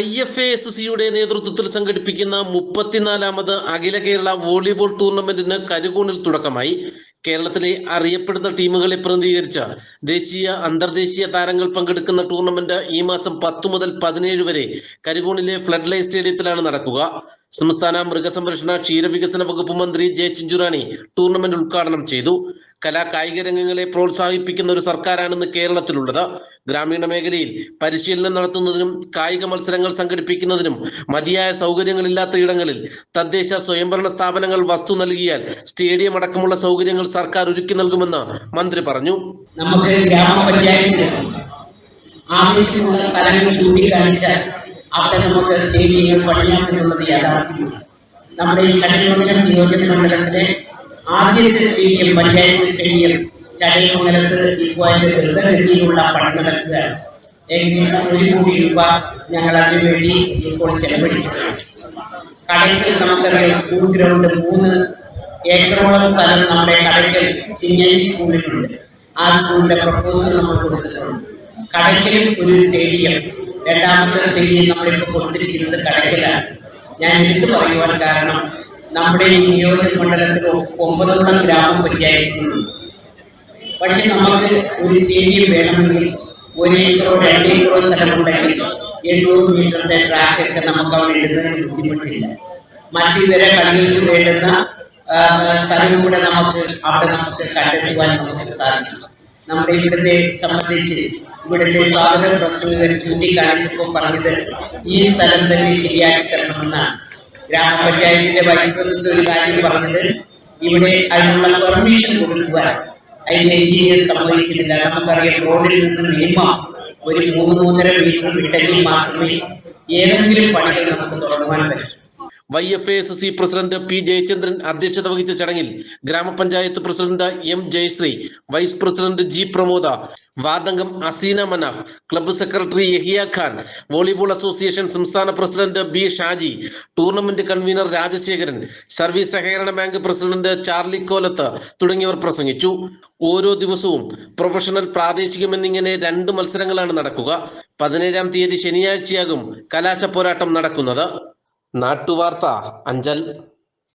Y F A S സിയുടെ നേതൃത്വത്തിൽ സംഘടിപ്പിക്കുന്ന മുപ്പത്തിനാലാമത് അഖില കേരള വോളിബോൾ ടൂർണമെന്റിന് കരുകൂണിൽ തുടക്കമായി. കേരളത്തിലെ അറിയപ്പെടുന്ന ടീമുകളെ പ്രതിനിധീകരിച്ച ദേശീയ അന്തർദേശീയ താരങ്ങൾ പങ്കെടുക്കുന്ന ടൂർണമെന്റ് ഈ മാസം പത്ത് മുതൽ പതിനേഴ് വരെ കരുകോണിലെ ഫ്ലഡ് ലൈറ്റ് സ്റ്റേഡിയത്തിലാണ് നടക്കുക. സംസ്ഥാന മൃഗസംരക്ഷണ ക്ഷീരവികസന വകുപ്പ് മന്ത്രി ജെ ചിഞ്ചുറാണി ടൂർണമെന്റ് ഉദ്ഘാടനം ചെയ്തു. കലാ കായിക രംഗങ്ങളെ പ്രോത്സാഹിപ്പിക്കുന്ന ഒരു സർക്കാരാണെന്ന് കേരളത്തിലുള്ളത്. ഗ്രാമീണ മേഖലയിൽ പരിശീലനം നടത്തുന്നതിനും കായിക മത്സരങ്ങൾ സംഘടിപ്പിക്കുന്നതിനും മതിയായ സൗകര്യങ്ങളില്ലാത്ത ഇടങ്ങളിൽ തദ്ദേശ സ്വയംഭരണ സ്ഥാപനങ്ങൾ വസ്തു നൽകിയാൽ സ്റ്റേഡിയം അടക്കമുള്ള സൗകര്യങ്ങൾ സർക്കാർ ഒരുക്കി നൽകുമെന്ന് മന്ത്രി പറഞ്ഞു. നമുക്ക് നമ്മുടെ ഈ കഴിഞ്ഞ നിയോജക മണ്ഡലത്തിലെ ആദ്യത്തെ സ്റ്റേഡിയം പഞ്ചായത്ത് സ്റ്റേഡിയം ചടയമംഗലത്ത് ഇപ്പോഴത്തെ ദ്രുതഗതിയിലുള്ള പഠനം നടക്കുകയാണ് ഏകദേശം ഒരു കോടി രൂപ ഞങ്ങൾ അതിനുവേണ്ടി ഇപ്പോൾ ചെലവഴിച്ചു കടയ്ക്കൽ നമുക്കറിയാം സ്കൂൾ ഗ്രൗണ്ട് മൂന്ന് ഏക്കറോളം സ്ഥലം നമ്മുടെ കടയ്ക്കൽ ചിങ്ങേരി സ്കൂളിലുണ്ട് ആ സ്കൂളിന്റെ പ്രപ്പോസൽ നമ്മൾ കൊടുത്തിട്ടുണ്ട്. കടയ്ക്കലിൽ ഒരു സ്റ്റേഡിയം രണ്ടാമത്തെ സ്റ്റേഡിയം നമ്മളിപ്പോൾ കൊടുത്തിരിക്കുന്നത് കടയ്ക്കലാണ്. ഞാൻ എടുത്തു പറയുവാൻ കാരണം നമ്മുടെ ഈ നിയോജക മണ്ഡലത്തിൽ ഒമ്പതോളം ഗ്രാമപഞ്ചായത്തുകളുണ്ട്. പക്ഷെ നമുക്ക് ഒരു സ്റ്റേഡിയം വേണമെങ്കിൽ ഒരു ഏക്കറോ രണ്ട് ഏക്കറോ സ്ഥലമുണ്ടെങ്കിൽ എണ്ണൂറ് മീറ്ററിന്റെ ട്രാക്കൊക്കെ നമുക്ക് അവിടെ ഇടുന്നതിന് ബുദ്ധിമുട്ടില്ല. മറ്റിതര കളികൾക്ക് വേണ്ടുന്ന സ്ഥലം കൂടെ നമുക്ക് അവിടെ നമുക്ക് കണ്ടെത്തുവാൻ നമുക്ക് സാധിക്കും. നമ്മുടെ ഇവിടുത്തെ സംബന്ധിച്ച് ഇവിടുത്തെ സ്വാഗത പ്രസംഗകർ ചൂണ്ടിക്കാണിച്ചപ്പോൾ പറഞ്ഞത് ഈ സ്ഥലം തന്നെ ശരിയാക്കി തരണമെന്നാണ്. ഗ്രാമപഞ്ചായത്തിന്റെ വൈസ് പ്രസിഡന്റ് ഒരു കാര്യം പറഞ്ഞത് ഇവിടെ അതിനുള്ള പെർമിഷൻ കൊടുക്കുവാൻ. അതിന്റെ എഞ്ചിനീയർ സമ്മതിക്കുന്നില്ല. നമുക്കറിയാം റോഡിൽ നിന്ന് മിനിമം ഒരു മൂന്ന് മൂന്നര മീറ്റർ വിട്ടെങ്കിൽ മാത്രമേ ഏതെങ്കിലും പണികൾ നമുക്ക് തുടങ്ങുവാൻ പറ്റൂ. Y F S C president P Jayachandran അധ്യക്ഷത വഹിച്ച ചടങ്ങിൽ ഗ്രാമപഞ്ചായത്ത് president M Jayasree vice president G Pramoda വാർഡംഗം Aseena Manaf club secretary Yahiya Khan volleyball association സംസ്ഥാന president B Shaji tournament convener Rajasekharan service സഹകരണ ബാങ്ക് പ്രസിഡന്റ് ചാർലി കോലത്ത് തുടങ്ങിയവർ പ്രസംഗിച്ചു. ഓരോ ദിവസവും പ്രൊഫഷണൽ പ്രാദേശികം എന്നിങ്ങനെ രണ്ട് മത്സരങ്ങളാണ് നടക്കുക. പതിനേഴാം തീയതി ശനിയാഴ്ചയാകും കലാശ പോരാട്ടം നടക്കുന്നത്. നാട്ടുവാർത്ത അഞ്ചൽ.